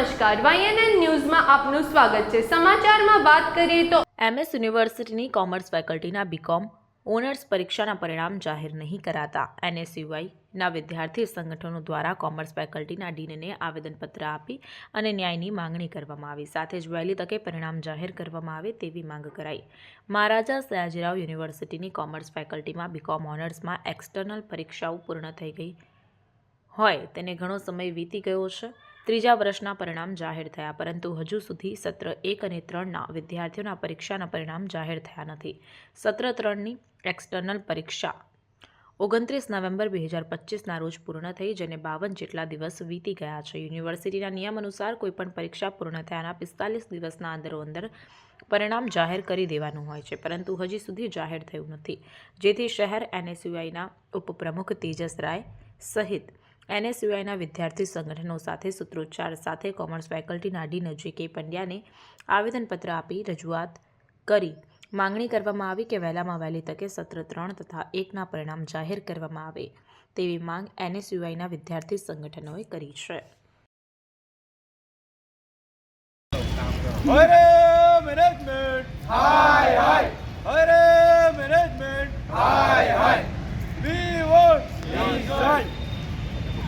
નમસ્કાર. વાયએનએન ન્યૂઝમાં આપનું સ્વાગત છે. સમાચારમાં વાત કરીએ તો એમએસ યુનિવર્સિટીની કોમર્સ ફેકલ્ટીના બીકોમ ઓનર્સ પરીક્ષાના પરિણામ જાહેર નહીં કરાતા. એનએસયુઆઈના વિદ્યાર્થી સંગઠનો દ્વારા કોમર્સ ફેકલ્ટીના ડીનને આવેદનપત્ર આપી અને ન્યાયની માંગણી કરવામાં આવી. સાથે જ વહેલી તકે પરિણામ જાહેર કરવામાં આવે તેવી માંગ કરાઈ. મહારાજા સયાજીરાવ યુનિવર્સિટીની કોમર્સ ફેકલ્ટીમાં બીકોમ ઓનર્સમાં એક્સટર્નલ પરીક્ષાઓ પૂર્ણ થઈ ગઈ. હોય, તેને ઘણો સમય વીતી ગયો છે. ત્રીજા વર્ષના પરિણામ જાહેર થયા, પરંતુ હજુ સુધી સત્ર એક અને ત્રણના વિદ્યાર્થીઓના પરીક્ષાના પરિણામ જાહેર થયા નથી. સત્ર ત્રણની એક્સટર્નલ પરીક્ષા ઓગણત્રીસ નવેમ્બર બે હજાર પચીસના રોજ પૂર્ણ થઈ, જેને બાવન જેટલા દિવસ વીતી ગયા છે. યુનિવર્સિટીના નિયમ અનુસાર કોઈપણ પરીક્ષા પૂર્ણ થયાના પિસ્તાલીસ દિવસના અંદરોઅંદર પરિણામ જાહેર કરી દેવાનું હોય છે, પરંતુ હજી સુધી જાહેર થયું નથી. જેથી શહેર એનએસયુઆઈના ઉપપ્રમુખ તેજસ રાય સહિત એનએસયુઆઈના વિદ્યાર્થી સંગઠનો સાથે સૂત્રોચ્ચાર સાથે કોમર્સ ફેકલ્ટીના ડીન નજીકે પંડ્યાને આવેદનપત્ર આપી રજૂઆત કરી. માંગણી કરવામાં આવી કે વહેલામાં વહેલી તકે સત્ર ત્રણ તથા એકના પરિણામ જાહેર કરવામાં આવે તેવી માંગ એનએસયુઆઈના વિદ્યાર્થી સંગઠનોએ કરી છે. Management hi Hi, hi. Hare management. Hi, hi. We want result.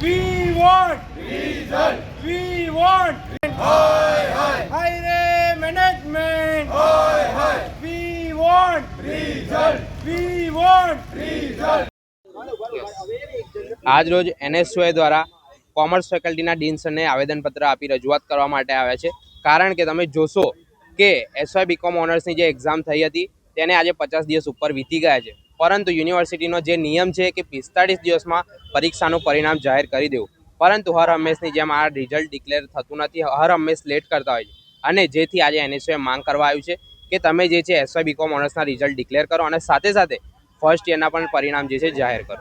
We want result. We want. Hi, hi. Hare management. Hi, hi. We want result. We want result. આજ રોજ એનએસયુઆઈ દ્વારા કોમર્સ ફેકલ્ટીના ડીન્સને આવેદનપત્ર આપી રજૂઆત કરવા માટે આવ્યા છે કારણ કે તમે જોશો કે એસવાય બીકોમ ઓનર્સની જે એક્ઝામ થઈ હતી તેને આજે પચાસ દિવસ ઉપર વીતી ગયા છે પરંતુ યુનિવર્સિટીનો જે નિયમ છે કે પિસ્તાળીસ દિવસમાં પરીક્ષાનું પરિણામ જાહેર કરી દેવું. પરંતુ હર હંમેશની જેમ આ રિઝલ્ટ ડિક્લેર થતું નથી. હર હંમેશ લેટ કરતા હોય છે. અને જેથી આજે એનએસયુએ માંગ કરવા આવ્યું છે કે તમે જે છે એસવાય બીકોમ ઓનર્સના રિઝલ્ટ ડિક્લેર કરો અને સાથે સાથે ફર્સ્ટ યરના પણ પરિણામ જે છે જાહેર કરો.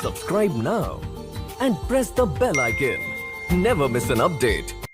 Subscribe now and press the bell icon never miss an update.